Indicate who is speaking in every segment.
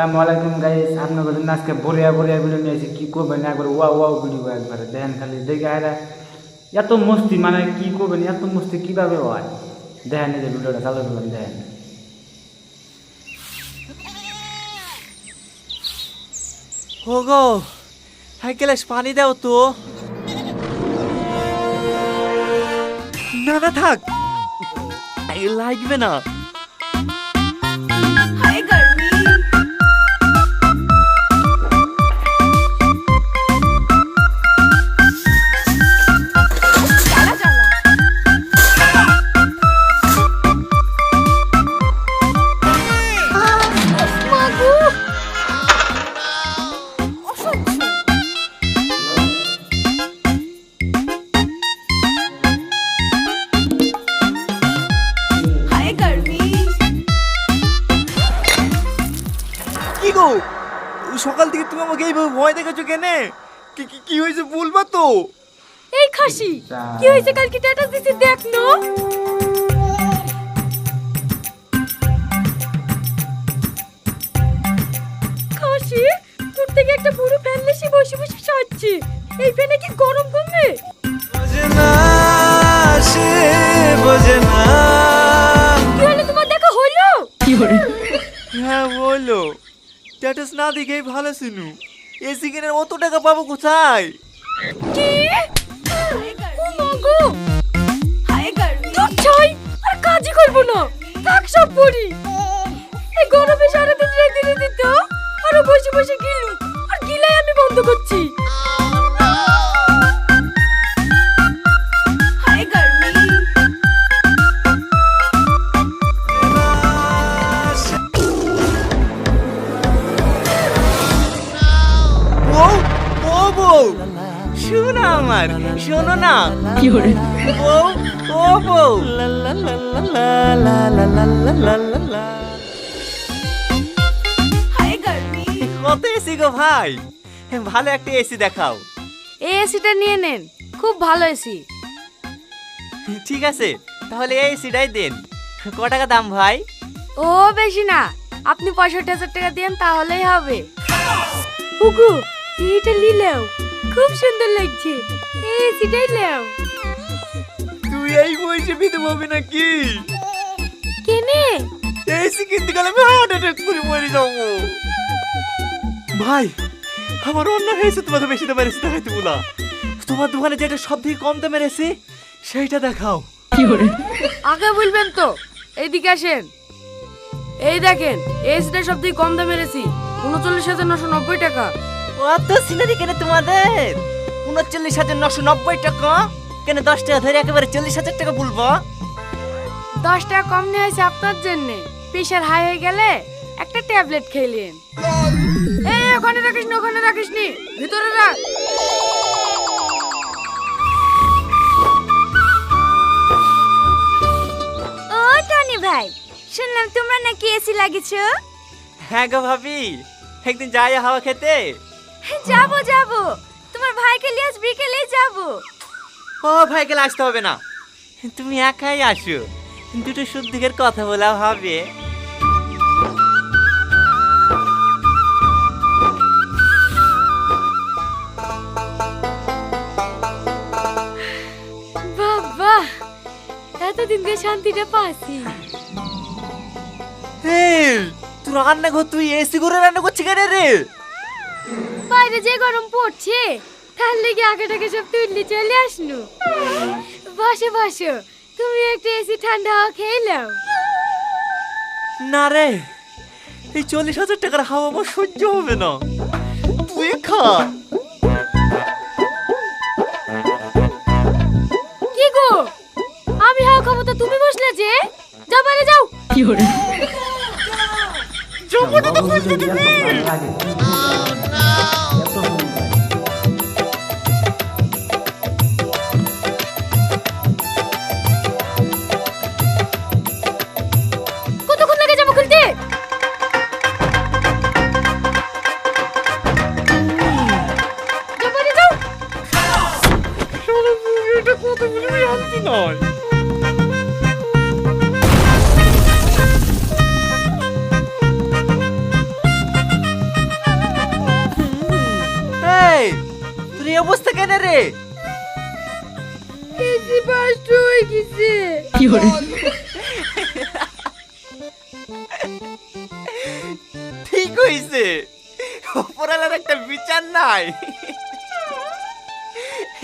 Speaker 1: আসসালামু আলাইকুম গাইস আপনার জন্য আজকে বড়িয়া বড়িয়া ভিডিও নিয়ে এসেছি কি করবেন একবার ওয়া ওয়াও ভিডিও একবারে। দেখেন খালি দেখে আরে এত মস্তি মানে কি করবেন? এত মস্তি কীভাবে হয়? দেখেন যে ভিডিওটা চালু করলাম, দেখেন।
Speaker 2: এক গ্লাস পানি দাও তো। না না, থাক। লাগবে না। কি গো সকাল থেকে তুমি আমাকে এইভাবে ভয় দেখাচ্ছ কেনে? কি কি- কি হয়েছে বলবা তো?
Speaker 3: এই খাসি কি হয়েছে কালকে স্ট্যাটাস দিছি দেখ নো? খাসি তোর থেকে একটা পুরো ফ্যান লেসি বসে বসে সাজছি। এই ফ্যানে কি গরম কমবে?
Speaker 2: বোঝে না সে বোঝে না। স্ট্যাটাস না দেখেই ভালো শুনু এই চিকেনের অত টাকা পাবো কোথায়?
Speaker 3: কাজই করব না। থাক, সব পড়ি
Speaker 2: শোনো আমার শোনো না। কত এসি গো ভাই? ভালো একটা এসি দেখাও।
Speaker 3: এই এসিটা নিয়ে নেন খুব ভালো এসি।
Speaker 2: ঠিক আছে তাহলে এই এসিটাই দেন। ক টাকা দাম ভাই?
Speaker 3: ও বেশি না। আপনি পঁয়ষট্টি হাজার টাকা দিয়েন তাহলেই হবে। উগু এইটা নিলেও। খুব সুন্দর লাগছে। এই এসিটাই নাও।
Speaker 2: তুই এই বয়সে বিধে পাবি নাকি?
Speaker 3: কেনে?
Speaker 2: এসি কিনতে গেলে আমি হার্ট অ্যাটাক করে মরে যাব। ভাই আমার অন্য হয়েছে তোমাকে বেশি দামের এসি দেখাইতে বলা। তোমার দোকানে যেটা সব থেকে কম দামের এসি সেইটা দেখাও।
Speaker 3: আগে বলবেন তো এইদিকে আসেন। এই দেখেন এই এসিটা সব থেকে কম দামের এসি উনচল্লিশ হাজার নশো নব্বই টাকা।
Speaker 2: অত সিনারি কেন তোমাদের? উনচল্লিশ হাজার নশো নব্বই টাকা। কেন দশ টাকা ধরে একেবারে চল্লিশ হাজার টাকা বলব?
Speaker 3: দশ টাকা কম নেওয়া হয়েছে আপনার জন্যে। প্রেশার হাই হয়ে গেলে একটা ট্যাবলেট খেলেন এই ওখানে রাখিস নি ওখানে রাখিস নি ভিতরে রাখ।
Speaker 4: ও টনি ভাই শুনলাম তোমরা নাকি এসি লাগিয়েছো?
Speaker 2: হ্যাঁ গো ভাবি একদিন যাই হাওয়া খেতে।
Speaker 4: যাব যাব। তোমার ভাইকে নিয়ে আজ বিকেলেই যাব।
Speaker 2: ও ভাইকে আসতে হবে না। তুমি একাই আসো। দুটো শুদ্ধিকের কথা বলা হবে।
Speaker 3: বাবা এতদিন দিয়ে শান্তিটা পাচ্ছি
Speaker 2: তুই রান্না ঘর তুই এসি করে রান্না করছি কেন রে?
Speaker 3: বাইরে যে গরম পড়ছে তার লেগে আগে টাকে সব তুললি চলে আসনু। বসে বসো তুমি একটু এসি ঠান্ডা হাওয়া খেয়ে নাও।
Speaker 2: না রে এই চল্লিশ হাজার টাকার হাওয়া আমার সহ্য হবে না। তুই খা।
Speaker 3: কি গো? আমি হাওয়া খাব তো তুমি বসলে যে? যাও বাইরে যাও।
Speaker 2: জমাটা তো খুলতে দিবি। কেন রে?
Speaker 3: এসি হয়ে গেছে
Speaker 2: ঠিক হইছে ওপরালার একটা বিচার নাই।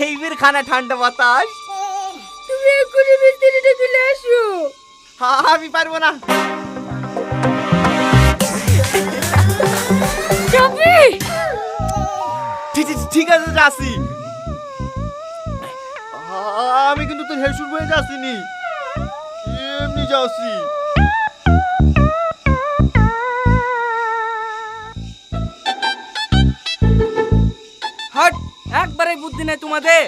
Speaker 2: এইবার খানা ঠান্ডা বাতাস।
Speaker 3: তুমি এক্ষুনি মিস্ত্রিটা তুলে আসো।
Speaker 2: আমি পারব না। ঠিক আছে যাচ্ছি। আমি কিন্তু তোর হেসুর বয়ে যাচ্ছিনি। এমনি যাচ্ছি।
Speaker 5: হট একবারে বুদ্ধি নাই তোমাদের।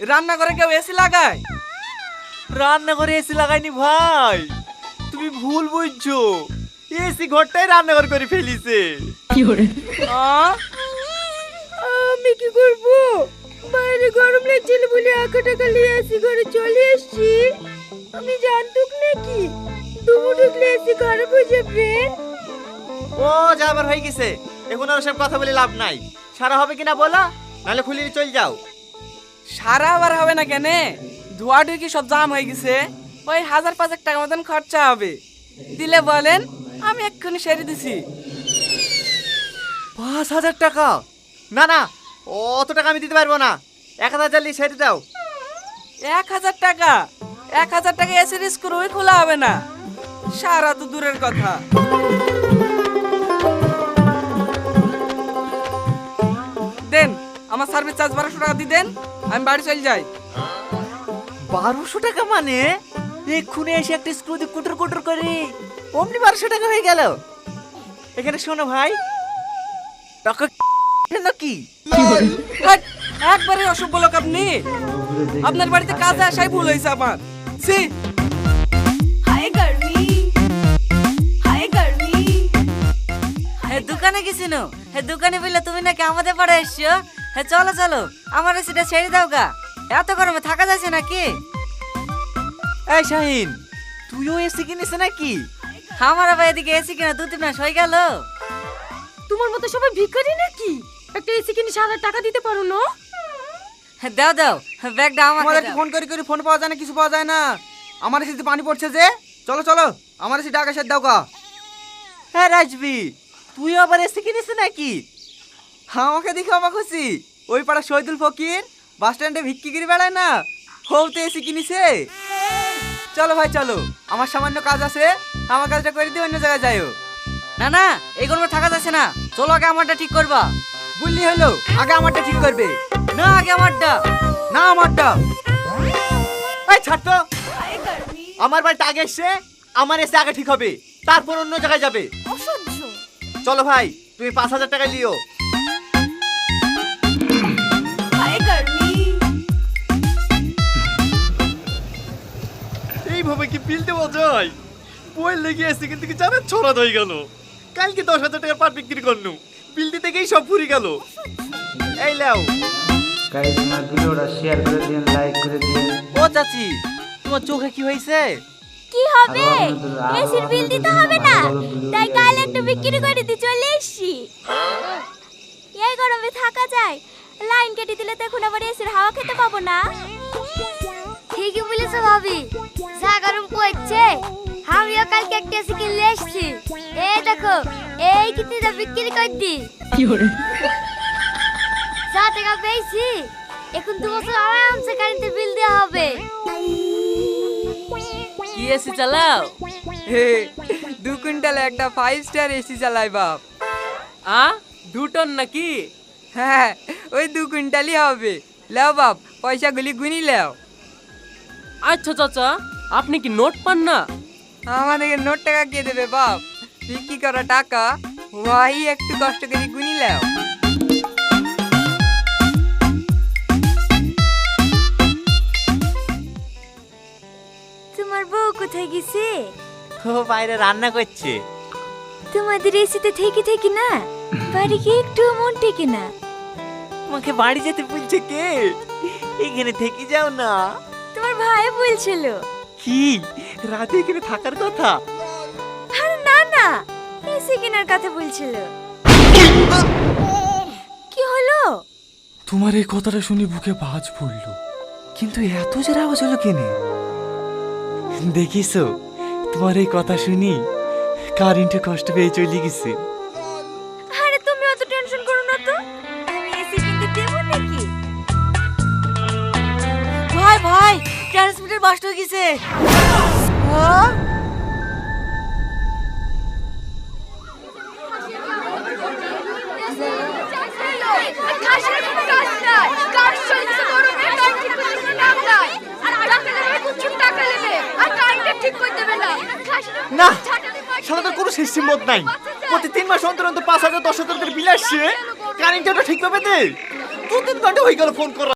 Speaker 5: রান্না করে কেউ এসি লাগায়?
Speaker 2: রান্না করে এসি লাগাইনি ভাই। তুমি ভুল বুঝছ। এসি ঘরটাই রান্নাঘর করে ফেলিছে।
Speaker 5: আ?
Speaker 3: কি করব? বাইরে গরম লাগছিল বলে একা টাকা নিয়ে আসি ঘরে চলে এসেছি। আমি জানতুক নাকি? তুমি ঢুকলে এসি খারাপ হয়ে যাবে।
Speaker 2: ও যা আবার হয়ে গেছে। এখন আর সব কথা বলে লাভ নাই। সারা হবে কিনা বলা? নাহলে খুলিয়ে চল যাও।
Speaker 5: সারা আবার হবে না কেন? ধোয়া ঢুকি সব জাম হয়ে গেছে। ওই হাজার পাঁচেক টাকা মতন খরচা হবে। দিলে বলেন আমি এক্ষুনি সেরে দিছি।
Speaker 2: পাঁচ হাজার টাকা? না না অত টাকা আমি দিতে পারব না। এক হাজার চালিয়ে সেরে দাও।
Speaker 5: এক হাজার টাকা? এক হাজার টাকা এসে স্ক্রুই খোলা হবে না। সারা তো দূরের কথা। দেন আমার সার্ভিস চার্জ বারোশো টাকা দিয়ে দেন আমি বাড়ি চলে যাই।
Speaker 2: বারোশো টাকা মানে? এক্ষুনি এসে একটা স্ক্রু দিয়ে কুটুর কুটুর করি। অমনি বারোশো টাকা হয়ে গেল। এখানে শোনো ভাই। টাকা নাকি?
Speaker 5: হাট, একবারে অসভ্য লোক আপনি। আপনার বাড়িতে কাজে আসাই ভুল হয়েছে আমার। সি
Speaker 3: হাই গরমি হাই
Speaker 6: হে দোকানে গেছিনো? হে দোকানে বললে তুমি নাকি আমাদের পাড়ে এসছো? হে চলো চলো আমার সেটা ছেড়ে দাও গা। এত গরমে থাকা যাচ্ছে নাকি?
Speaker 2: এই শাহিন তুইও এসে কিনিস নাকি?
Speaker 6: আমার আবার এদিকে এসি কিনা দু তিন মাস হয়ে গেল।
Speaker 3: তোমার মতো সবাই ভিখারি নাকি? একটা এসি কিনে সারা টাকা দিতে পারো না?
Speaker 6: দাও দাও ব্যাগটা
Speaker 5: আমাদের ফোন করে করে ফোন পাওয়া যায় না কিছু পাওয়া যায় না? আমার এসে পানি পড়ছে যে? চলো চলো আমার এসে টাকা সেট দাও গা।
Speaker 2: হ্যাঁ রাজবি তুইও আবার এসে কিনিস নাকি?
Speaker 5: আমাকে দেখে অবাক হচ্ছি। ওই পাড়া শহীদুল ফকির বাস স্ট্যান্ডে ভিক্ষি করে বেড়ায় না? হৌ তো এসে কিনিছে। চলো ভাই চলো আমার সামান্য কাজ আছে আমার কাজটা করে দিয়ে অন্য জায়গায় যাইও।
Speaker 6: না না এই গরমে থাকা যাচ্ছে না। চলো আগে আমারটা ঠিক করবা।
Speaker 5: বললি হলো আগে আমারটা ঠিক করবে।
Speaker 6: না আগে আমারটা।
Speaker 5: না আমারটা।
Speaker 2: এই ছাড় তো আমার বাড়িতে আগে এসে আমার এসে আগে ঠিক হবে। তারপর অন্য জায়গায় যাবে।
Speaker 3: অসহ্য।
Speaker 2: চলো ভাই তুমি পাঁচ হাজার টাকা
Speaker 3: গরমি।
Speaker 2: এইভাবে কি বিল দেওয়া যায়? বই লেগে এসে কিন্তু কি জানেন ছড়া হয়ে গেল। কালকে দশ হাজার টাকার পাট বিক্রি করনু বিল দিতে গিয়েই সব ফুরি গেল। এই লাও
Speaker 1: গাইজ আমার ভিডিওটা শেয়ার করে দিন লাইক করে দিন।
Speaker 2: ও চাচি তোমার চোখে কি হয়েছে?
Speaker 4: কি হবে? এসির বিল দিতে হবে না। তাই কাল একটু বিক্রি করে দিতে চলে এসছি। এই গরমে থাকা যায়। লাইন কেটে দিলে তো এখন আবার এসির হাওয়া খেতে পাবো না। ঠিকই বলেছ ভাবি। যা গরম পড়ছে আমিও কালকে একটা এসি কিনলে এসছি। এই দেখো এই কিনতে বিক্রি করে? দি যা টাকা পেয়েছি এখন দু বছর আরামসে কারেন্টের বিল দেওয়া হবে।
Speaker 6: কি এসি চালাও?
Speaker 5: হে দু কুইন্টাল একটা ফাইভ স্টার এসি চালাই বাপ। আ? দু টন নাকি? হ্যাঁ ওই দু কুইন্টালই হবে। লেও বাপ পয়সাগুলি গুনি লেও।
Speaker 7: আচ্ছা চাচা আপনি কি নোট পান না?
Speaker 5: আমাদেরকে নোট টাকা কে দেবে বাপ? বিক্রি করা টাকা ওয়াই একটু কষ্ট করে গুনি লেও
Speaker 4: তোমার বউ কোথায় গেছে?
Speaker 2: ও বাইরে রান্না করছে।
Speaker 4: তোমাদের এসিতে থেকে থেকে না? বাড়ি গিয়ে একটু মন টেকে না।
Speaker 2: তোমাকে বাড়ি যেতে বলছে কে? এখানে থেকে যাও না।
Speaker 4: তোমার ভাই বলছিল।
Speaker 2: কি? রাতে এখানে থাকার কথা?
Speaker 4: এসি কেনার কথা বলছিল। কি হলো?
Speaker 2: তোমার এই কথাটা শুনি বুকে বাজ পড়ল। কিন্তু এত জোরে আওয়াজ হলো কেনে? দেখিস তোমার এই কথা শুনি কারেন্টে কষ্ট পেয়ে চলে গেছে।
Speaker 4: আরে তুমি অত টেনশন করো না তো। আমি এসি কিনতে দেবো নাকি?
Speaker 6: ভাই ভাই ট্রান্সমিটার বাস্ট হয়ে গেছে।
Speaker 2: না সাধারণত কোনো সিস্টেম মত নাই। প্রতি তিন মাস অন্তর অন্তর পাঁচ হাজার দশ হাজার করে বিল আসছে। কারেন্টটা ঠিকভাবে দে। দু তিন ঘণ্টা হয়ে গেল ফোন করা